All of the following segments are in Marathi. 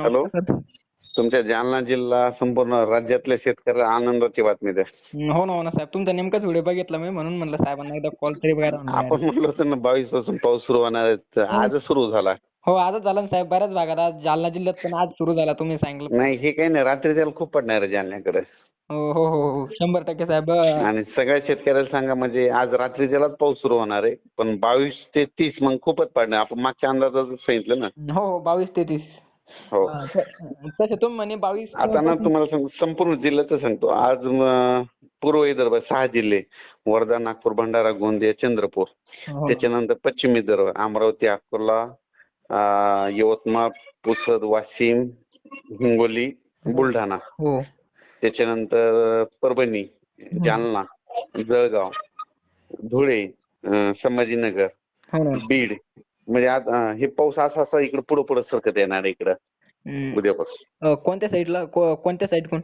हॅलो. तुमच्या जालना जिल्हा संपूर्ण राज्यातल्या शेतकऱ्याला आनंदाची बातमी द्या. हो ना हो ना साहेब. तुमचा नेमकाच व्हिडिओ बघितला मी म्हणून म्हणलं साहेबांना एकदा कॉल तरी बघायला. आपण म्हणलो होतं ना बावीसपासून पाऊस सुरू होणार आहे. तर आजच सुरू झाला. हो आजच झाला ना साहेब. बऱ्याच भागात आज जालना जिल्ह्यात पण आज सुरू झाला तुम्ही सांगितलं. नाही हे काही नाही. रात्री त्याला खूप पडणार आहे जालन्याकडे. हो हो हो हो. शंभर टक्के साहेब. अं, आणि सगळ्या शेतकऱ्याला सांगा म्हणजे आज रात्री त्यालाच पाऊस सुरू होणार आहे. पण बावीस ते तीस मग खूपच पडणार. आपण मागच्या अंदाजात सांगितलं ना. हो हो बावीस तेहतीस हो. तसं तुम्ही म्हणे बावीस आता ना तुम्हाला सांगतो संपूर्ण जिल्ह्याचं सांगतो. आज म, पूर्व विदर्भ सहा जिल्हे. वर्धा नागपूर भंडारा गोंदिया चंद्रपूर. हो. त्याच्यानंतर पश्चिम विदर्भ अमरावती अकोला अं, यवतमाळ पुसद वाशिम हिंगोली बुलढाणा. हो. त्याच्यानंतर परभणी जालना जळगाव धुळे अं, संभाजीनगर हो ना. बीड. म्हणजे आज अं, हे पाऊस असा असा इकडे पुढे पुढे सरकत येणार आहे इकडं. उद्यापासून. अं, कोणत्या साईडला कोणत्या साईडकडून?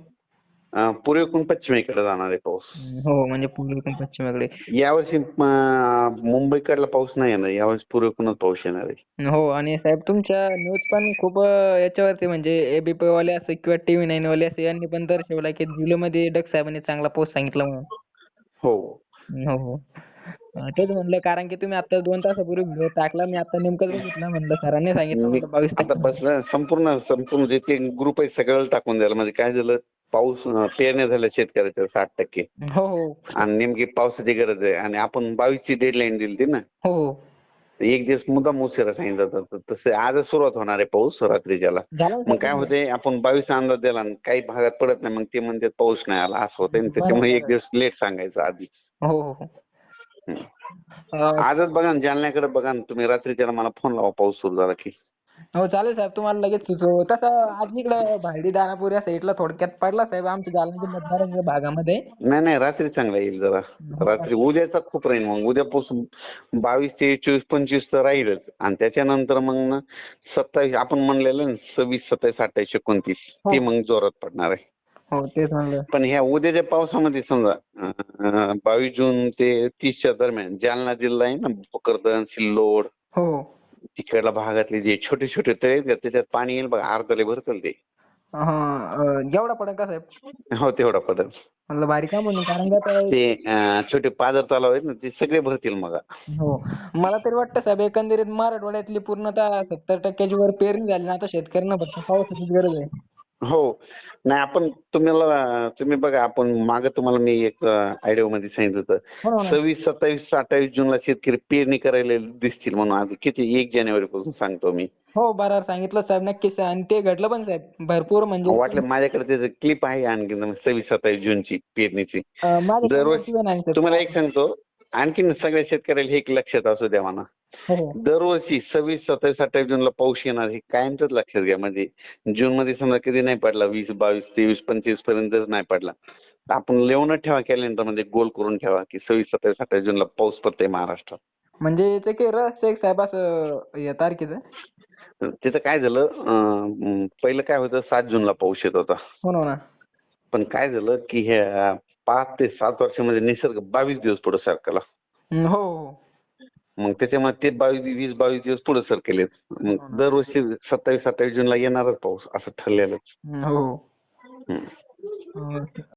अं, पूर्वेकडून पश्चिमेकडे जाणार आहे पाऊस. हो म्हणजे पूर्वेकडून पश्चिमेकडे. यावर्षी अं, मुंबईकडला पाऊस नाही येणार यावर्षी पूर्वेकडूनच पाऊस येणार आहे. हो आणि साहेब तुमच्या न्यूज पण खूप अं, याच्यावरती म्हणजे एबीपी वाले असो किंवा टीव्ही नाईन वाले असो यांनी पण दर्शवला की जुलैमध्ये डग साहेबांनी चांगला पाऊस सांगितला म्हणून. हो. हो हो. तेच म्हणलं कारण की तुम्ही आता दोन तासापूर्वी व्हिडिओ टाकला मी आता नेमकंच बघितलं म्हणलं सरांनी सांगितलं मी म्हणलं बावीस आता बसलं संपूर्ण संपूर्ण जे ते ग्रुप आहे सगळं टाकून द्यायला. म्हणजे काय झालं पाऊस अं, पेरण्या झाल्या शेतकऱ्याच्या साठ टक्के. हो. हो आणि नेमकी पावसाची गरज आहे. आणि आपण बावीसची डेडलाईन दिली होती ना हो. हो एक दिवस मुद्दाम उशिरा सांगितलं तर तसं आजच सुरुवात होणार आहे पाऊस रात्रीच्याला. झालं ना मग काय होते आपण बावीस अंदाज दिला आणि काही भागात पडत नाही मग ते म्हणतात पाऊस नाही आला असं होतंय. ना त्याच्यामुळे एक दिवस लेट सांगायचं आधी. हो हो हो. आजच बघा ना जालन्याकडे बघा ना तुम्ही. रात्रीच्याला मला फोन लावा पाऊस सुरू झाला की. हो चालेल साहेब. तुम्हाला लगेच सुचवू. तसं आज इकडं भायडी दानापूर या साईडला थोडक्यात पडला साहेब. आमच्या जालना जिल्ह्यात बऱ्याच भागामध्ये. नाही नाही रात्री चांगला येईल जरा. रात्री उद्याचा खूप राहील मग. उद्यापासून बावीस ते चोवीस पंचवीस तर राहीलच. आणि त्याच्यानंतर मग ना सत्तावीस आपण म्हणलेलं ना सव्वीस सत्तावीस अठ्ठावीस एकोणतीस ते मग जोरात पडणार आहे. हो तेच म्हणलं. पण ह्या उद्याच्या पावसामध्ये समजा अं, बावीस जून ते तीसच्या दरम्यान जालना जिल्हा आहे ना भोकरदन सिल्लोड हो. तिकडल्या भागातले जे छोटे छोटे तळे आहेत का, त्याच्यात पाणी येईल बघा अर्धले भरतील ते हा जेवढा पडेल का साहेब? हो तेवढा पडेल म्हणलं भारी काम म्हणून कारण का आता- ते अं, छोटे पाझर तलाव आहेत ना ते सगळे भरतील मग. हो. मला तरी वाटतं साहेब एकंदरीत मराठवाड्यातली पूर्णतः सत्तर टक्क्याची वर पेरणी झाली ना आता शेतकऱ्यांना फक्त पावसाचीच गरज आहे. हो. नाही आपण तुम्हाला तुम्ही बघा आपण मागे तुम्हाला मी एक आयडिया मध्ये सांगितलं हो होतं ना सव्वीस सत्तावीस अठ्ठावीस जूनला शेतकरी पेरणी करायला दिसतील म्हणून आज. किती? एक जानेवारी पासून सांगतो मी. हो बरोबर सांगितलं साहेब नक्कीच. आणि ते घडलं पण साहेब भरपूर म्हणजे वाटलं माझ्याकडे त्याचं क्लिप आहे आणखी सव्वीस सत्तावीस जूनची पेरणीची. दरवर्षी-. तुम्हाला एक सांगतो आणखीन सगळ्या शेतकऱ्याला हे एक लक्षात असू द्या म्हणा. हो. दरवर्षी सव्वीस सत्तावीस अठ्ठावीस जूनला पाऊस येणार हे कायमच लक्षात घ्या. म्हणजे जून मध्ये समजा कधी नाही पडला वीस बावीस तेवीस पंचवीसपर्यंत नाही पडला. आपण लिहूनच ठेवा कॅलेंडरमध्ये गोल करून ठेवा की सव्वीस सत्तावीस अठ्ठावीस जूनला पाऊस पडतोय महाराष्ट्रात. म्हणजे ते रहस्य आहे साहेब असं या तारखेचं? तर तिथं काय झालं अं, पहिलं काय होतं सात जूनला पाऊस येत होता. हो हो ना. पण काय झालं की ह्या पाच ते सात वर्षामध्ये निसर्ग बावीस दिवस पुढे सरकला हो हो. मग त्याच्यामुळे ते बावीस वीस बावीस दिवस पुढे सरकेलेत मग दरवर्षी सत्तावीस अठ्ठावीस जूनला येणारच पाऊस असं ठरलेलं हो. हम्म. हो.